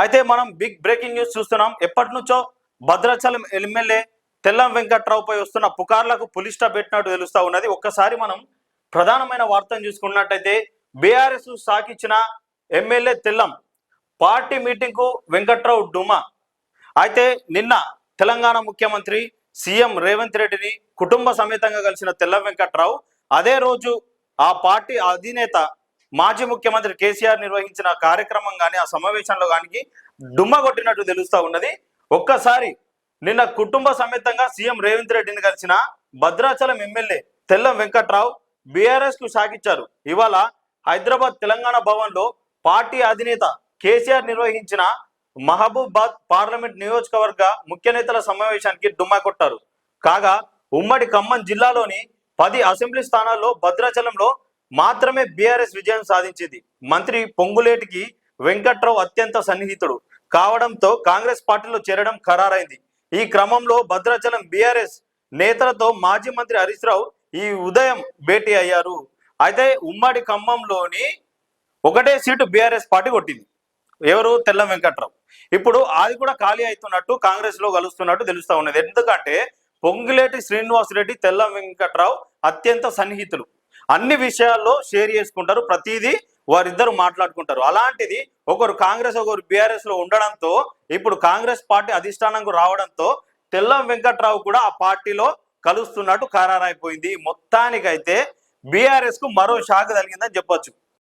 అయితే మనం big breaking news చూస్తున్నాం. ఎప్పటి నుంచో భద్రాచలం ఎమ్మెల్యే తెల్లం వెంకట్రావుపై వస్తున్న పుకార్లకు పులిస్ పెట్టినట్టు తెలుస్తూ ఉన్నది. ఒక్కసారి మనం ప్రధానమైన వార్తను చూసుకున్నట్టయితే బీఆర్ఎస్ సాకిచ్చిన ఎమ్మెల్యే తెల్లం పార్టీ మీటింగ్కు వెంకట్రావు డుమా. అయితే నిన్న తెలంగాణ ముఖ్యమంత్రి సీఎం రేవంత్ రెడ్డిని కుటుంబ సమేతంగా కలిసిన తెల్ల వెంకట్రావు అదే రోజు ఆ పార్టీ అధినేత మాజీ ముఖ్యమంత్రి కేసీఆర్ నిర్వహించిన కార్యక్రమం కానీ ఆ సమావేశంలో కానీ డుమ్మ కొట్టినట్టు తెలుస్తా ఉన్నది. ఒక్కసారి నిన్న కుటుంబ సమేతంగా సీఎం రేవంత్ రెడ్డిని కలిసిన భద్రాచలం ఎమ్మెల్యే తెల్లం వెంకట్రావు బీఆర్ఎస్కు సాగిచ్చారు. ఇవాళ హైదరాబాద్ తెలంగాణ భవన్లో పార్టీ అధినేత కేసీఆర్ నిర్వహించిన మహబూబాద్ పార్లమెంట్ నియోజకవర్గ ముఖ్య నేతల సమావేశానికి డుమ్మా కొట్టారు. కాగా ఉమ్మడి ఖమ్మం జిల్లాలోని పది అసెంబ్లీ స్థానాల్లో భద్రాచలంలో మాత్రమే బీఆర్ఎస్ విజయం సాధించింది. మంత్రి పొంగులేటికి వెంకట్రావు అత్యంత సన్నిహితుడు. కావడంతో కాంగ్రెస్ పార్టీలో చేరడం ఖరారైంది. ఈ క్రమంలో భద్రాచలం బీఆర్ఎస్ నేతలతో మాజీ మంత్రి హరీష్ రావు ఈ ఉదయం భేటీ అయ్యారు. అయితే ఉమ్మడి ఖమ్మంలోని ఒకటే సీటు బీఆర్ఎస్ పార్టీ కొట్టింది. ఎవరు? తెల్ల వెంకట్రావు. ఇప్పుడు అది కూడా ఖాళీ అవుతున్నట్టు కాంగ్రెస్లో కలుస్తున్నట్టు తెలుస్తా ఉన్నది. ఎందుకంటే పొంగులేటి శ్రీనివాస్ రెడ్డి తెల్ల వెంకట్రావు అత్యంత సన్నిహితులు. అన్ని విషయాల్లో షేర్ చేసుకుంటారు. ప్రతిదీ వారిద్దరు మాట్లాడుకుంటారు. అలాంటిది ఒకరు కాంగ్రెస్ ఒకరు బీఆర్ఎస్లో ఉండడంతో ఇప్పుడు కాంగ్రెస్ పార్టీ అధిష్టానంకు రావడంతో తెల్లం వెంకట్రావు కూడా ఆ పార్టీలో కలుస్తున్నట్టు ఖరారైపోయింది. మొత్తానికైతే బీఆర్ఎస్కు మరో షాక్ కలిగిందని చెప్పొచ్చు.